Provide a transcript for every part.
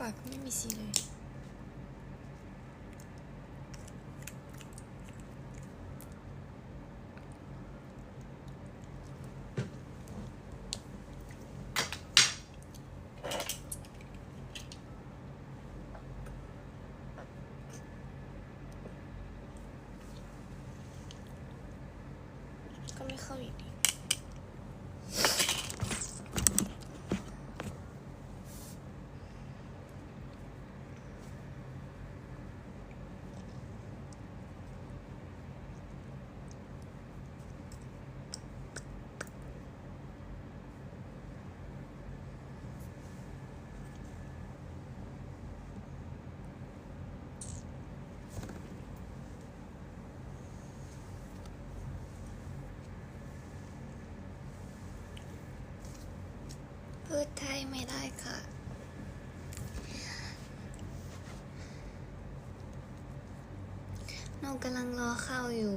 Bak mimisiyle. ดไทยไม่ได้ค่ะน้องกำลังรอข้าวอยู่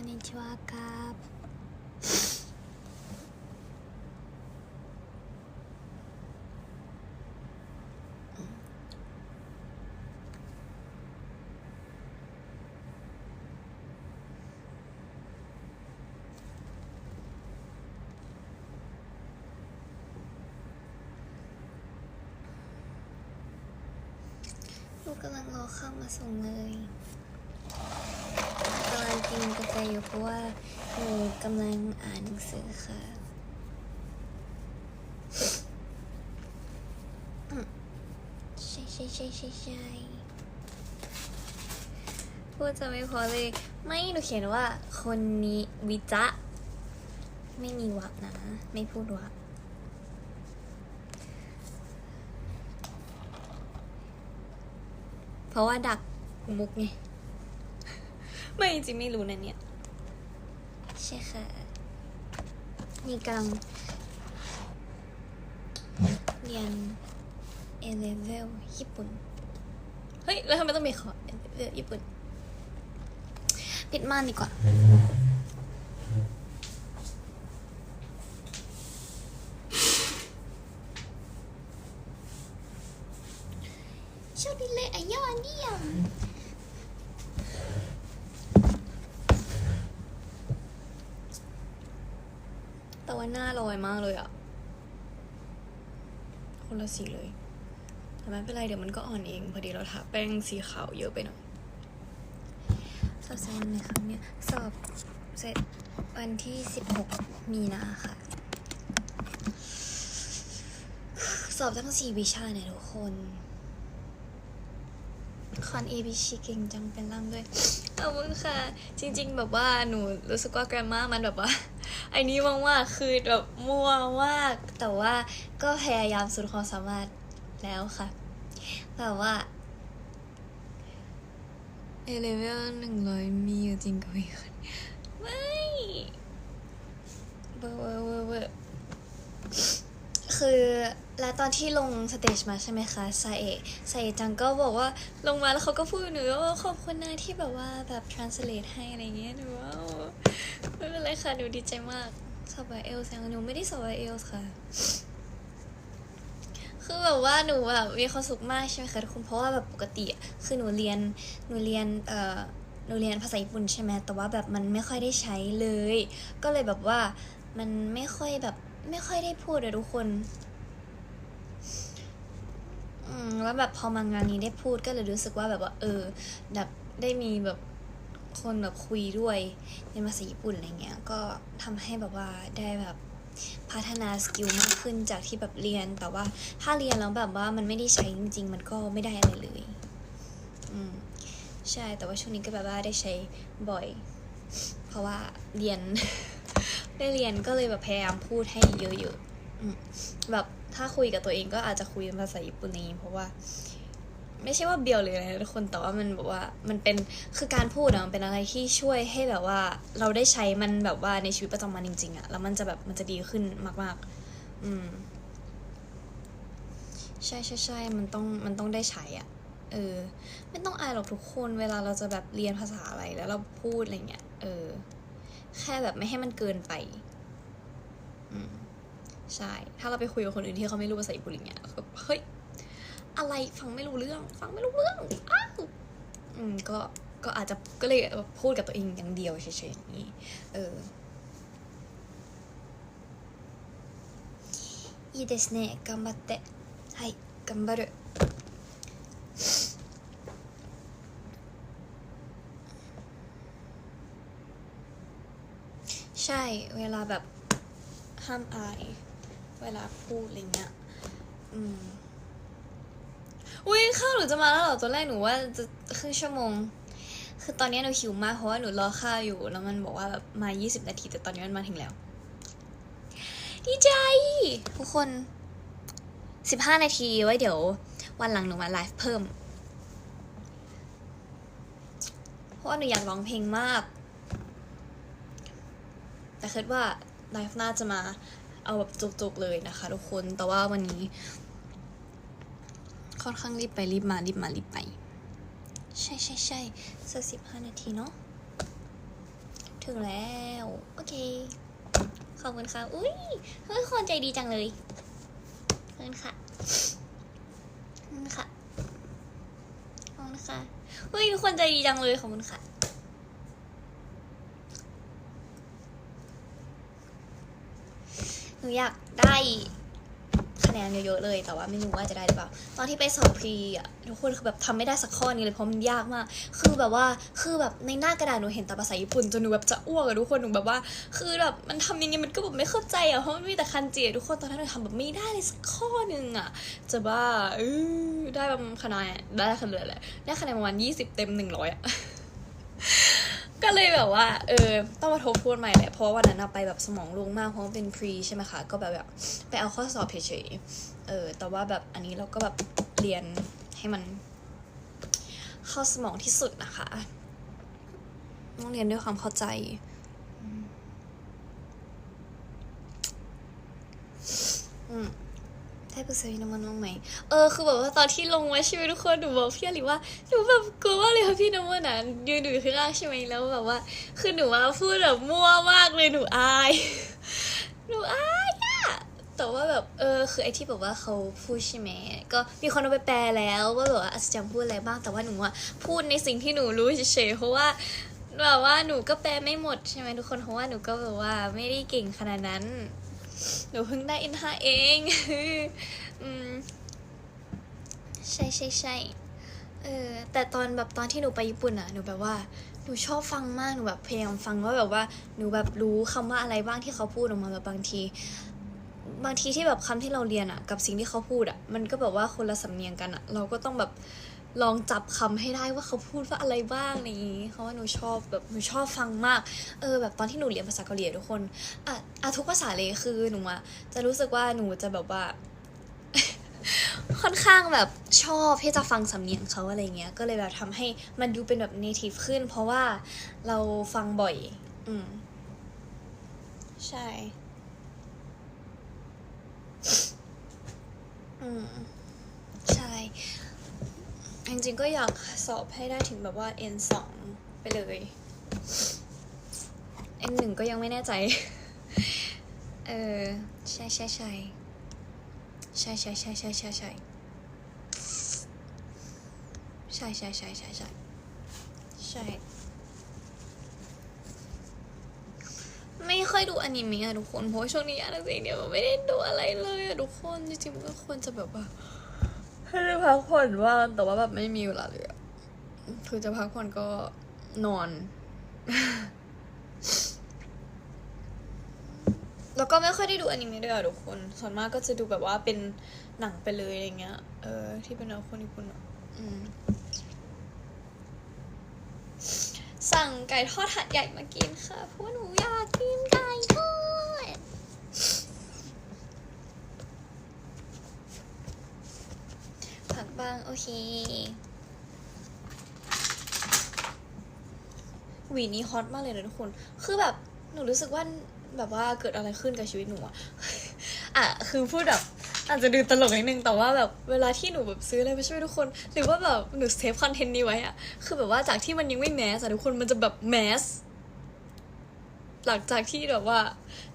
んにちはครับลูกกำลังรอข้าวมาส่งเลย กินกาแฟอยู่เพราะว่าหนูกำลังอ่านหนังสือค่ะใช่ใช่ใช่ใช่ใช่พูดจะไม่พอเลย ไม่หนูเขียนว่า คนนี้วิจะไม่มีวักนะ ไม่พูดวักเพราะว่าดักมุกไง ไม่จริงๆไม่รู้นะเนี่ย ใช่ค่ะ นี่กำลังเรียน A level ญี่ปุ่น เฮ้ย แล้วทำไมต้องมีขอ A level ญี่ปุ่น ปิดม่านดีกว่า โชคดีเลยอายอเนียมแต่ว่าหน้าลอย มากเลยอะคนละสีเลยแต่ไม่เป็นไรเดี๋ยวมันก็อ่อนเอง พอดีเราทาแป้งสีขาวเยอะไปหน่อยสอบเสร็จวันไหนครับเนี่ยสอบเสร็จวันที่ 16 มีนาค่ะ สอบทั้งสี่วิชาเนี่ยทุกคนคอนเอบิชิเก่งจังเป็นล่ามด้วยขอบคุณค่ะ จริง ๆ แบบว่าหนูรู้สึกว่าแกรมมามันแบบว่า อ้นี้มากๆคือแบบมั่วมากแต่ว่าก็พยายามสุดความสามารถแล้วค่ะ แบบว่าเอเลเวลหนึ่งร้อยมีอยู่จริงก็ไม่คนไม่เบอร์เบอร์เบอร์เบอร์ คือแล้วตอนที่ลงสเตจมาใช่ไหมคะไซเอะไซเอะจังก็บอกว่าลงมาแล้วเขาก็พูดหนูว่าขอบคุณนะที่แบบว่าแบบ translate ให้อะไรเงี้ยหนูว่าไม่เป็นไรค่ะหนูดีใจมากสอบไอเอลส์ยังหนูไม่ได้สอบไอเอลส์ค่ะ คือแบบว่าหนูแบบมีความสุขมากใช่ไหมคะทุกคนเพราะว่าแบบปกติคือหนูเรียนหนูเรียนเอ่อหนูเรียนภาษาญี่ปุ่นใช่ไหมแต่ว่าแบบมันไม่ค่อยได้ใช้เลย ก็เลยแบบว่ามันไม่ค่อยแบบ ไม่ค่อยได้พูดเลยทุกคน อืมแล้วแบบพอมางานนี้ได้พูดก็เลยรู้สึกว่าแบบว่า เออแบบได้มีแบบคนแบบคุยด้วยในภาษาญี่ปุ่นอะไรเงี้ย ก็ทำให้แบบว่าได้แบบพัฒนาสกิลมากขึ้นจากที่แบบเรียน แต่ว่าถ้าเรียนแล้วแบบว่ามันไม่ได้ใช้จริง ๆ มันก็ไม่ได้อะไรเลย อืมใช่แต่ว่าช่วงนี้ก็แบบว่าได้ใช้บ่อย เพราะว่าเรียน ได้เรียนก็เลยแบบพยายามพูดให้เยอะๆแบบถ้าคุยกับตัวเองก็อาจจะคุยภาษาญี่ปุ่นนี้เพราะว่า ไม่ใช่ว่าเบียวเลยนะทุกคนแต่ว่ามันแบบว่ามันเป็นคือการพูดอะมันเป็นอะไรที่ช่วยให้แบบว่า เราได้ใช้มันแบบว่าในชีวิตประจำวันจริงๆอะแล้วมันจะแบบมันจะดีขึ้นมาก ๆ อืมใช่ใช่ใช่มันต้องมันต้องได้ใช้อะเออ ไม่ต้องอายหรอกทุกคน เวลาเราจะแบบเรียนภาษาอะไรแล้วเราพูดอะไรเงี้ย เออ แค่แบบไม่ให้มันเกินไป อืม ใช่ ถ้าเราไปคุยกับคนอื่นที่เขาไม่รู้ภาษาญี่ปุ่นอย่างเงี้ยเราก็เฮ้ย อะไรฟังไม่รู้เรื่อง ฟังไม่รู้เรื่อง อ้าว อืม ก็ ก็อาจจะ ก็เลยพูดกับตัวเองอย่างเดียวเฉยๆอย่างนี้ เออ いいですね。頑張って。はい、頑張る。 ช่ เวลาแบบห้ามอาย เวลาพูดอะไรเงี้ย อืมอุ้ยข้าวหนูจะมาแล้วเหรอตอนแรกหนูว่าจะครึ่งชั่วโมง คือตอนนี้หนูหิวมากเพราะว่าหนูรอข้าวอยู่ แล้วมันบอกว่าแบบมา 20 นาที แต่ตอนนี้มันมาถึงแล้ว ดีใจ ทุกคน 15 นาทีไว้เดี๋ยว วันหลังหนูมาไลฟ์เพิ่ม เพราะว่าหนูอยากร้องเพลงมาก คิดว่าไลฟ์น่าจะมาเอาแบบจุกๆเลยนะคะ ทุกคน แต่ว่าวันนี้ ค่อนข้างรีบไปรีบมารีบมารีบไป ใช่ใช่ใช่สักสิบห้านาทีเนาะ ถึงแล้ว โอเค ขอบคุณค่ะ อุ้ยเฮ้ยคนใจดีจังเลยขอบคุณค่ะขอบคุณค่ะขอบคุณค่ะเฮ้ยทุกคนใจดีจังเลยขอบคุณค่ะ หนูอยากได้คะแนนเยอะๆเลย แต่ว่าไม่รู้ว่าจะได้หรือเปล่า ตอนที่ไปสอบพีอะทุกคนคือแบบทำไม่ได้สักข้อนี้เลยเพราะมันยากมาก คือแบบว่าคือแบบในหน้ากระดาษหนูเห็นแต่ภาษาญี่ปุ่นจนหนูแบบจะอ้วกอะทุกคนหนูแบบว่า คือแบบมันทำยังไงมันก็แบบไม่เข้าใจอะเพราะมันมีแต่คันจิทุกคนตอนนั้นหนูทำแบบไม่ได้เลยสักข้อหนึ่งอะจะบ้าเออได้ประมาณคะแนนได้คะแนนแหละได้คะแนนประมาณยี่สิบเต็มหนึ่งร้อยอะ ก็เลยแบบว่า เออ ต้องมาทบทวนใหม่แหละ เพราะวันนั้นอะไปแบบสมองลงมาก เพราะว่าเป็นพรีใช่ไหมคะ ก็แบบแบบไปเอาข้อสอบเฉยๆ เออ แต่ว่าแบบอันนี้เราก็แบบเรียนให้มัน เข้าสมองที่สุดนะคะ ต้องเรียนด้วยความเข้าใจ อืม ได้ปรึกษาพี่น้ำมันบ้างไหมเออคือแบบว่าตอนที่ลงมาใช่ไหมทุกคนหนูบอกพี่อลิว่าหนูแบบกลัวมากเลยค่ะพี่น้ำมันอะยืนอยู่ข้างล่างใช่ไหมแล้วแบบว่า คือหนูว่าพูดแบบมั่วมากเลยหนูอาย หนูอายอะแต่ว่าแบบเออคือไอที่แบบว่าเขาพูดใช่ไหมก็มีคนเอาไปแปลแล้วว่าแบบว่าอัศจรรย์พูดอะไรบ้างแต่ว่าหนูอะพูดในสิ่งที่หนูรู้เฉยๆเพราะว่าแบบว่าหนูก็แปลไม่หมดใช่ไหมทุกคนเพราะว่าหนูก็แบบว่าไม่ได้เก่งขนาดนั้น หนูเพิ่งได้ N5 เองอืมใช่ใช่ใช่เออแต่ตอนแบบตอนที่หนูไปญี่ปุ่นอะหนูแบบว่าหนูชอบฟังมากหนูแบบพยายามฟังว่าแบบว่าหนูแบบรู้คำว่าอะไรบ้างที่เขาพูดออกมาแบบบางที บางทีที่แบบคำที่เราเรียนอะกับสิ่งที่เขาพูดอะมันก็แบบว่าคนละสำเนียงกันอะเราก็ต้องแบบ ลองจับคำให้ได้ว่าเขาพูดว่าอะไรบ้างอะไรอย่างงี้เพราะว่าหนูชอบแบบหนูชอบฟังมาก เออแบบตอนที่หนูเรียนภาษาเกาหลีทุกคนอะอะทุกภาษาเลยคือหนูอะจะรู้สึกว่าหนูจะแบบว่า ค่อนข้างแบบชอบที่จะฟังสำเนียงเขาอะไรเงี้ย ก็เลยแบบทำให้มันดูเป็นแบบ native ขึ้น เพราะว่าเราฟังบ่อย อืม ใช่ อืม ใช่ จริงๆก็อยากสอบให้ได้ถึงแบบว่า N สองไปเลย N หนึ่งก็ยังไม่แน่ใจ เออ ใช่ใช่ใช่ใช่ใช่ใช่ใช่ใช่ใช่ใช่ใช่ใช่ใช่ใช่ใช่ ไม่ค่อยดูอนิเมะอะทุกคน เพราะช่วงนี้อะจริงเนี่ยไม่ได้ดูอะไรเลยอะทุกคน จริงๆก็ควรจะแบบว่า ให้ได้พักผ่อนว่างแต่ว่าแบบไม่มีเวลาเลยคือจะพักผ่อนก็นอน แล้วก็ไม่ค่อยได้ดูอนิเมะด้วยอะทุกคน ส่วนมากก็จะดูแบบว่าเป็นหนังไปเลยอะไรเงี้ย เออ ที่เป็นแนวคนญี่ปุ่นอะอืมสั่งไก่ทอดหัดใหญ่มากินค่ะเพราะว่าหนูอยากกินไก่ทอดาง โอเค หวีนี้ฮอตมากเลยนะทุกคน คือแบบหนูรู้สึกว่าแบบว่าเกิดอะไรขึ้นกับชีวิตหนูอะอะคือพูดแบบอาจจะดูตลกนิดนึงแต่ว่าแบบเวลาที่หนูแบบซื้ออะไรไปช่วยทุกคน หรือว่าแบบหนูเซฟคอนเทนต์นี้ไว้อะคือแบบว่าจากที่มันยังไม่แมสอะทุกคนมันจะแบบแมสหลังจากที่แบบว่า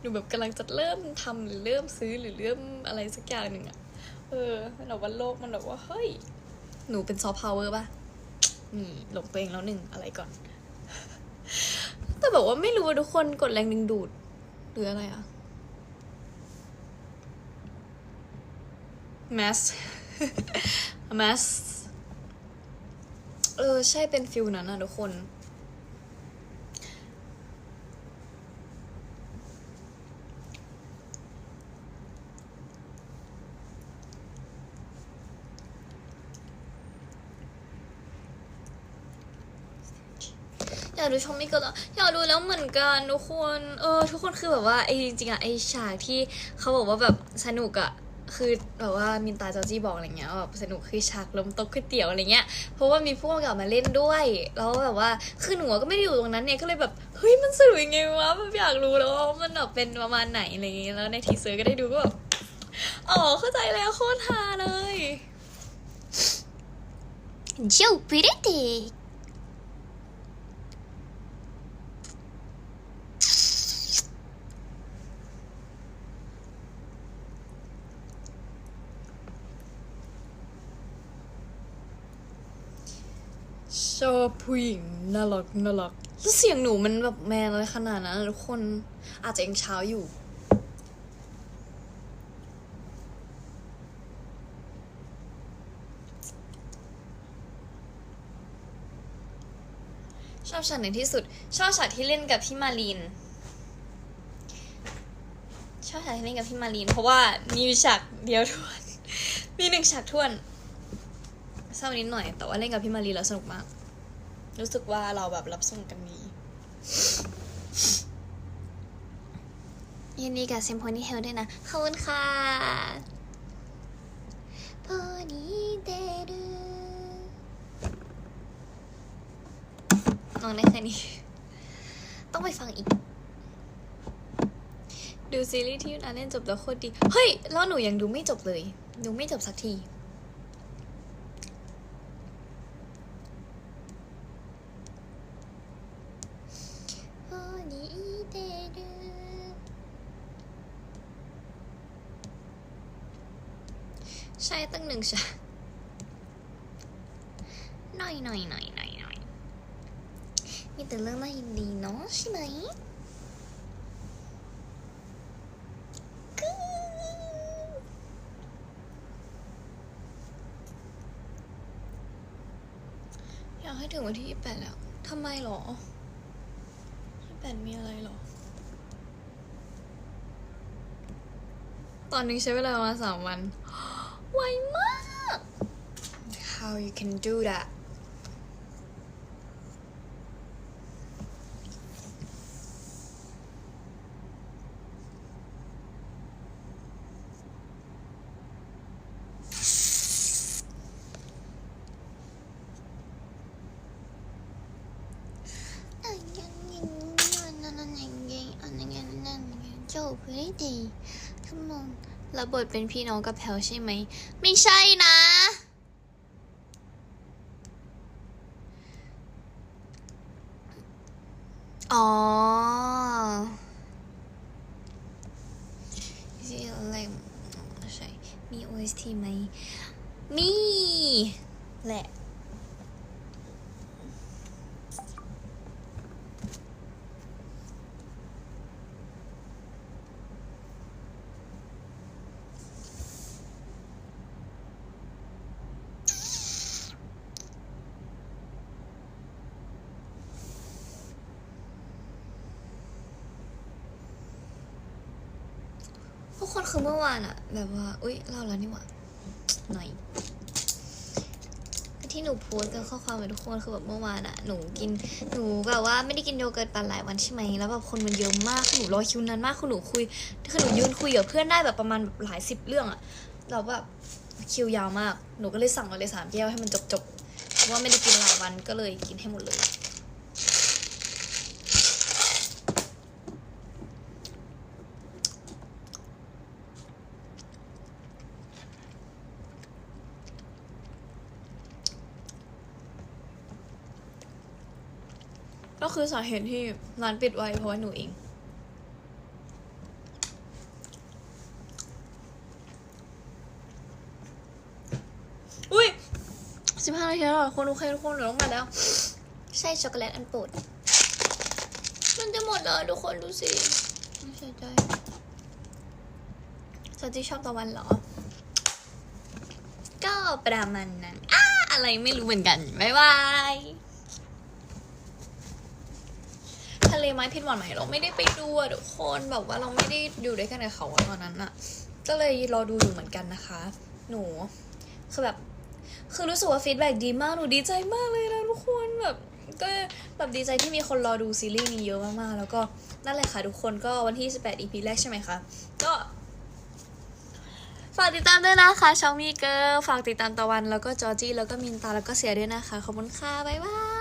หนูแบบกำลังจะเริ่มทำหรือเริ่มซื้อหรือเริ่มอะไรสักอย่างหนึ่งอะ เออมันแบบว่าโลกมันแบบว่าเฮ้ย หนูเป็นซอฟต์พาวเวอร์ป่ะนี่หลงตัวเองแล้วหนึ่งอะไรก่อน แต่แบบว่าไม่รู้ว่าทุกคนกดแรงดึงดูด หรืออะไรอะ mass mass เออ ใช่เป็นฟิลนั้นนะทุกคน อยากดูชมไม่เกินแล้วอยากดูแล้วเหมือนกันทุกคนเออทุกคนคือแบบว่าไอ้จริงๆอะไอ้ฉากที่เขาบอกว่าแบบสนุกอะคือแบบว่ามินตาจอจี้บอกอะไรเงี้ยว่าแบบสนุกคือฉากล้มต๊ะก๋วยเตี๋ยวอะไรเงี้ยเพราะว่ามีผู้กำกับมาเล่นด้วย แล้วแบบว่าคือหนูก็ไม่ได้อยู่ตรงนั้นเนี่ยก็เลยแบบเฮ้ยมันสนุกยังไงวะแบบอยากรู้แล้วว่ามันแบบเป็นประมาณไหนอะไรเงี้ยแล้วในทีเซอร์ก็ได้ดูก็แบบอ๋อเข้าใจแล้วโคตรฮาเลยเจ้าปริเต ช อผู้หญิงน่ารักน่ารักแล้วเสียงหนูมันแบบแมนอะไรขนาดนั้นทุกคนอาจจะยังเช้าอยู่ ชอบฉากไหนที่สุด ชอบฉากที่เล่นกับพี่มารีนชอบฉากที่เล่นกับพี่มารีน เพราะว่ามีฉากเดียวทวน มีหนึ่งฉากทวนเศร้านิดหน่อย แต่ว่าเล่นกับพี่มารีแล้วสนุกมาก รู้สึกว่าเราแบบรับส่งกันดียินดีกับเซมโพนี่เฮลด้วยนะ ขอบคุณค่ะพอนีเดรุน้องได้แค่นี้ ต้องไปฟังอีก ดูซีรีส์ที่ยุนอาเล่นจบแล้วโคตรดี เฮ้ย แล้วหนูยังดูไม่จบเลย ดูไม่จบสักที พอดีเดรุใช่ตั้งห นึ่งฉาหน่อยหน่อยหน่อยหน่อยหน่อยมีแต่เรื่องน่ายินดีเนาะใช่ไหมอยากให้ถึงวันที่ยี่แปดแล้วทำไมหรอยี่แปดมีอะไรหรอ ตอนนี้ใช้เวลามาสามวัน ไวม How you can do that จบเลยดีขมอนระบทเป็นพี่น้องกับแพลวใช่ไหม ไม่ใช่นะ มีแหละทุกคนคือเมื่อวานอะแบบว่า อุ๊ยเล่าแล้วนี่หว่า ที่หนูโพสต์กับข้อความไปทุกคนคือแบบเมื่อวานอะหนูกินหนูแบบว่าไม่ได้กินโยเกิร์ตปันหลายวันใช่ไหมแล้วแบบคนมันเยอะมากคือหนูรอคิวนานมากคือหนูคุยคือหนูยืนคุยกับเพื่อนได้แบบประมาณแบบหลายสิบเรื่องอะแล้วแบบคิวยาวมาก หนูก็เลยสั่งมาเลยสามแก้วให้มันจบๆเพราะว่าไม่ได้กินหลายวันก็เลยกินให้หมดเลย ก็คือสาเหตุที่ร้านปิดไว้เพราะว่าหนูเอง อุ้ยสิบห้านาทีแล้วคนโอเคทุกคนเดี๋ยวต้องมาแล้ว ใช่ช็อกโกแลตอันโปรดมันจะหมดแล้วทุกคนดูสิไม่ใช่ใจสวัสดีชอบตะวันเหรอ ก็ประมาณนั้น อ้าอะไรไม่รู้เหมือนกัน บ๊ายบาย ทะ เลไม้พิษหวานไหมเราไม่ได้ไปดูอะทุกคนแบบว่าเราไม่ได้อยู่ด้วยกันกับเขาตอนนั้นอะก็เลยรอดูอยู่เหมือนกันนะคะ หนูคือแบบคือรู้สึกว่าฟีดแบ็ดีมากหนูดีใจมากเลยนะทุกคนแบบก็แบบดีใจที่มีคนรอดูซีรีส์นี้เยอะมากๆ แล้วก็นั่นแหละค่ะทุกคนก็วันที่ 18 EP แรกใช่ไหมคะ ก็ ฝากติดตามด้วยนะคะช่องมีเกอร์ฝากติดตามตะวันแล้วก็จอร์จี้แล้วก็มินตาแล้วก็เสียด้วยนะคะ ขอบคุณค่ะ บ๊ายบาย